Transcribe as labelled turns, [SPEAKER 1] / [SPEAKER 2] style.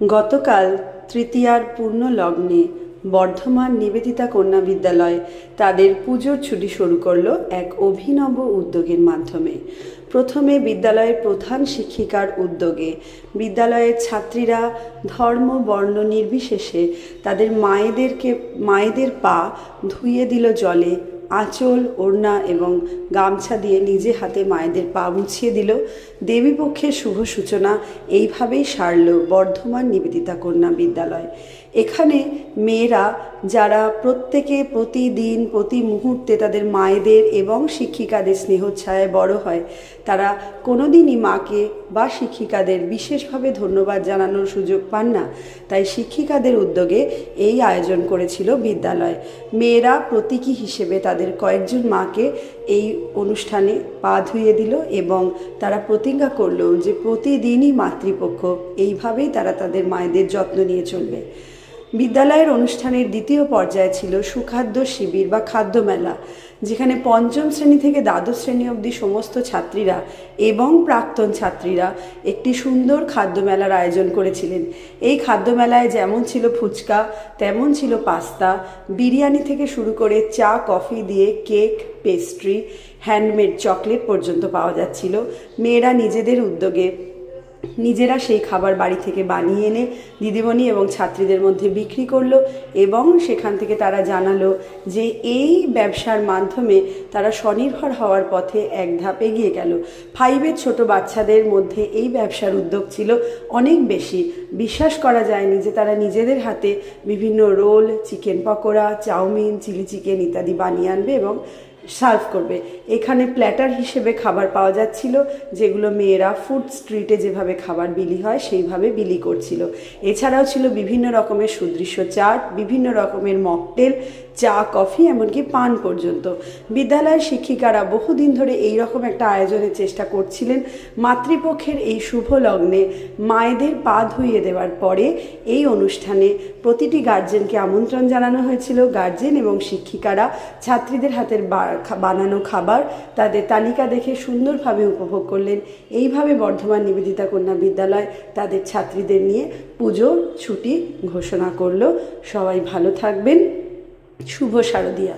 [SPEAKER 1] গতকাল তৃতীয়ার পূর্ণ লগ্নে বর্ধমান নিবেদিতা কন্যা বিদ্যালয় তাদের পুজোর ছুটি শুরু করল এক অভিনব উদ্যোগের মাধ্যমে। প্রথমে বিদ্যালয়ের প্রধান শিক্ষিকার উদ্যোগে বিদ্যালয়ের ছাত্রীরা ধর্ম, বর্ণ নির্বিশেষে তাদের মায়েদেরকে, মায়েদের পা ধুইয়ে দিল জলে আঁচল, ওড়না এবং গামছা দিয়ে নিজে হাতে মায়েদের পা মুছিয়ে দিল। দেবীপক্ষের শুভ সূচনা এইভাবেই সারল বর্ধমান নিবেদিতা কন্যা বিদ্যালয়। এখানে মেয়েরা যারা প্রত্যেকে প্রতিদিন, প্রতি মুহূর্তে তাদের মায়েদের এবং শিক্ষিকাদের স্নেহচ্ছায়ায় বড় হয়, তারা কোনোদিনই মাকে বা শিক্ষিকাদের বিশেষভাবে ধন্যবাদ জানানোর সুযোগ পান না। তাই শিক্ষিকাদের উদ্যোগে এই আয়োজন করেছিল বিদ্যালয়। মেয়েরা প্রতীকী হিসেবে তাদের কয়েকজন মাকে এই অনুষ্ঠানে পা ধুয়ে দিল এবং তারা প্রতিজ্ঞা করল যে প্রতিদিনই মাতৃপক্ষ এইভাবেই তারা তাদের মায়েদের যত্ন নিয়ে চলবে। বিদ্যালয়ের অনুষ্ঠানের দ্বিতীয় পর্যায়ে ছিল সুখাদ্য শিবির বা খাদ্য মেলা, যেখানে পঞ্চম শ্রেণি থেকে দ্বাদশ শ্রেণি অবধি সমস্ত ছাত্রীরা এবং প্রাক্তন ছাত্রীরা একটি সুন্দর খাদ্য মেলার আয়োজন করেছিলেন। এই খাদ্য মেলায় যেমন ছিল ফুচকা, তেমন ছিল পাস্তা, বিরিয়ানি থেকে শুরু করে চা, কফি দিয়ে কেক, পেস্ট্রি, হ্যান্ডমেড চকলেট পর্যন্ত পাওয়া যাচ্ছিল। মেয়েরা নিজেদের উদ্যোগে নিজেরা সেই খাবার বাড়ি থেকে বানিয়ে এনে দিদিমণি এবং ছাত্রীদের মধ্যে বিক্রি করল এবং সেখান থেকে তারা জানালো যে এই ব্যবসার মাধ্যমে তারা স্বনির্ভর হওয়ার পথে এক ধাপ এগিয়ে গেল। ফাইভের ছোট বাচ্চাদের মধ্যে এই ব্যবসার উদ্যোগ ছিল অনেক বেশি। বিশ্বাস করা যায়নি যে তারা নিজেদের হাতে বিভিন্ন roll, chicken pakora, chow mein, chilli chicken ইত্যাদি বানিয়ে আনবে এবং সার্ভ করবে। এখানে প্ল্যাটার হিসেবে খাবার পাওয়া যাচ্ছিল, যেগুলো মেয়েরা ফুড স্ট্রিটে যেভাবে খাবার বিলি হয়, সেইভাবে বিলি করছিল। এছাড়াও ছিল বিভিন্ন রকমের সুদৃশ্য চাট, বিভিন্ন রকমের মকটেল, চা, কফি, এমনকি পান পর্যন্ত। বিদ্যালয়ের শিক্ষিকারা বহুদিন ধরে এই রকম একটা আয়োজনের চেষ্টা করছিলেন মাতৃপক্ষের এই শুভ লগ্নে মায়েদের পা ধুইয়ে দেওয়ার পরে এই অনুষ্ঠানে প্রতিটি গার্জেনকে আমন্ত্রণ জানানো হয়েছিল। গার্জেন এবং শিক্ষিকারা ছাত্রীদের হাতের বানানো খাবার তাদের তালিকা দেখে সুন্দরভাবে উপভোগ করলেন। এইভাবে বর্ধমান নিবেদিতা কন্যা বিদ্যালয় তাদের ছাত্রীদের নিয়ে পুজো, ছুটি ঘোষণা করল। সবাই ভালো থাকবেন। শুভ শারদিয়া।